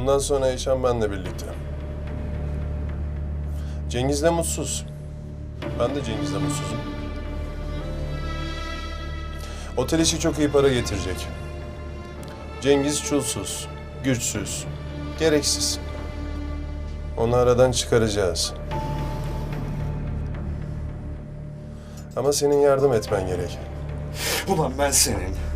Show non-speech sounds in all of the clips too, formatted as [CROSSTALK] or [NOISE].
Bundan sonra Eyşan benle birlikte. Cengiz de mutsuz. Ben de Cengiz'le mutsuzum. Otel işi çok iyi para getirecek. Cengiz çulsuz, güçsüz, gereksiz. Onu aradan çıkaracağız. Ama senin yardım etmen gerek. Ulan ben senin.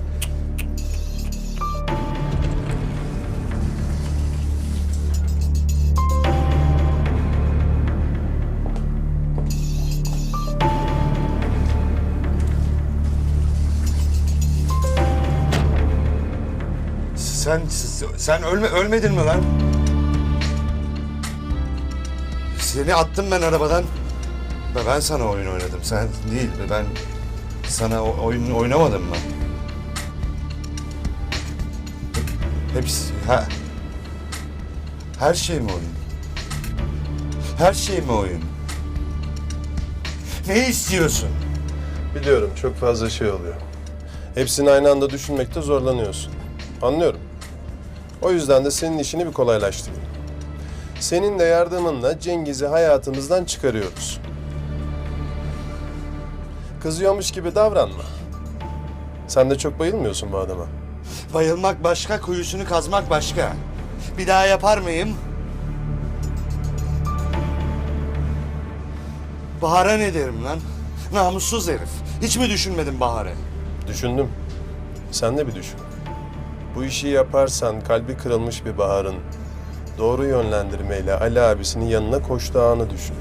Sen sen ölme ölmedin mi lan? Seni attım ben arabadan. Ben sana oyun oynadım. Sen değil. Ben sana oyun oynamadım mı? Hepsi, ha, her şey mi oyun? Her şey mi oyun? Ne istiyorsun? Biliyorum çok fazla şey oluyor. Hepsini aynı anda düşünmekte zorlanıyorsun. Anlıyorum. O yüzden de senin işini bir kolaylaştırayım. Senin de yardımınla Cengiz'i hayatımızdan çıkarıyoruz. Kızıyormuş gibi davranma. Sen de çok bayılmıyorsun bu adama. Bayılmak başka, kuyusunu kazmak başka. Bir daha yapar mıyım? Bahar'a ne derim lan? Namussuz herif. Hiç mi düşünmedin Bahar'ı? Düşündüm. Sen de bir düşün. Bu işi yaparsan kalbi kırılmış bir Bahar'ın doğru yönlendirmeyle Ali abisinin yanına koştuğu anı düşün.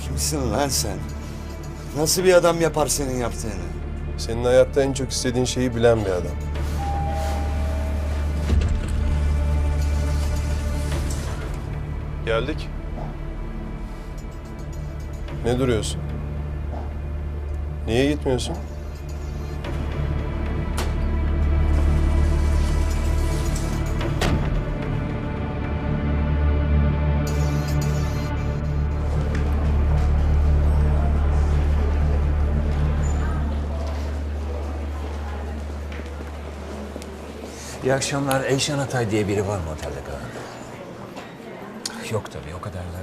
Kimsin lan sen? Nasıl bir adam yapar senin yaptığını? Senin hayatta en çok istediğin şeyi bilen bir adam. Geldik. Ne duruyorsun? Niye gitmiyorsun? İyi akşamlar. Eyşan Atay diye biri var mı otelde kalan? Yok tabii o kadar da.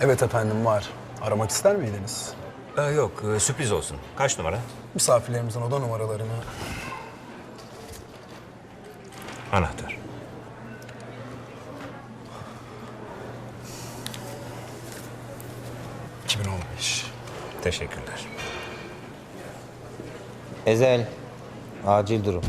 Evet efendim var. Aramak ister miydiniz? Ee, yok e, sürpriz olsun. Kaç numara? Misafirlerimizin oda numaralarını Anahtar. ...2015. Teşekkürler. Ezel, acil durum.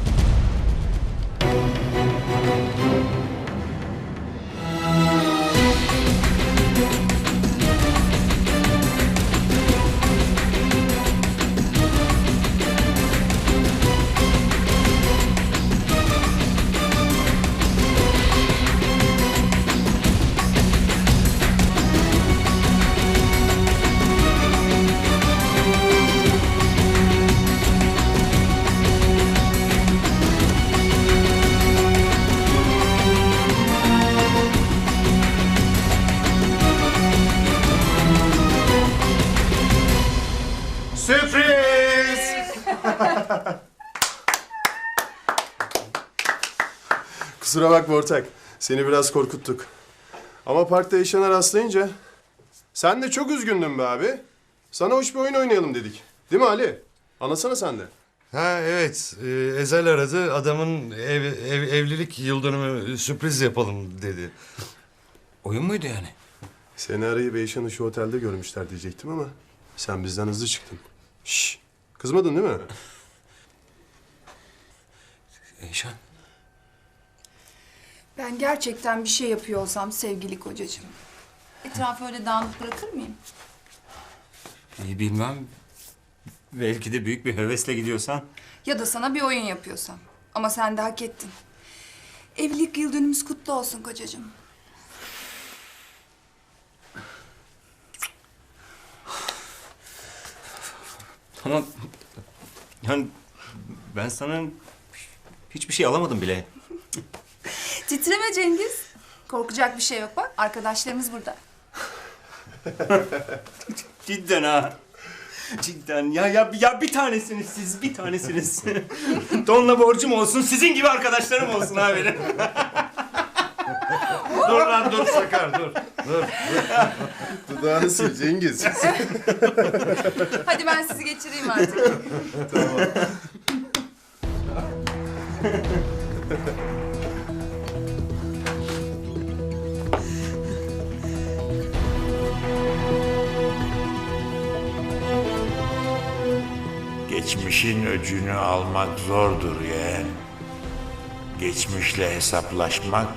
[LAUGHS] Kusura bakma ortak. Seni biraz korkuttuk. Ama parkta Eşan'a rastlayınca... Sen de çok üzgündün be abi. Sana hoş bir oyun oynayalım dedik. Değil mi Ali? Anlasana sen de. Ha evet, e, Ezel aradı. Adamın ev, ev- evlilik yıl dönümü sürpriz yapalım dedi. Oyun muydu yani? Seni arayıp Eyşan'ı şu otelde görmüşler diyecektim ama... Sen bizden hızlı çıktın. Şş, kızmadın değil mi? [LAUGHS] Eyşan. Ben gerçekten bir şey yapıyor olsam sevgili kocacığım. Etrafı öyle dağınık bırakır mıyım? İyi bilmem. Belki de büyük bir hevesle gidiyorsan. Ya da sana bir oyun yapıyorsam. Ama sen de hak ettin. Evlilik yıl dönümümüz kutlu olsun kocacığım. Ama yani ben sana hiçbir şey alamadım bile. Titreme Cengiz. Korkacak bir şey yok bak. Arkadaşlarımız burada. Cidden ha. Cidden ya ya ya bir tanesiniz siz bir tanesiniz. [LAUGHS] Donla borcum olsun sizin gibi arkadaşlarım olsun abi. [LAUGHS] dur lan dur Sakar dur. Dur. Dudağını sil Cengiz. Hadi ben sizi geçireyim artık. Geçmişin öcünü almak zordur yeğen. Geçmişle hesaplaşmak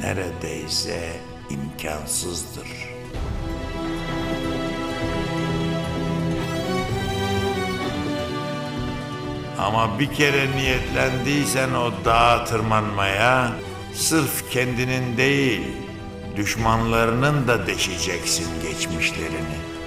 neredeyse imkansızdır. Ama bir kere niyetlendiysen o dağa tırmanmaya, sırf kendinin değil, düşmanlarının da deşeceksin geçmişlerini.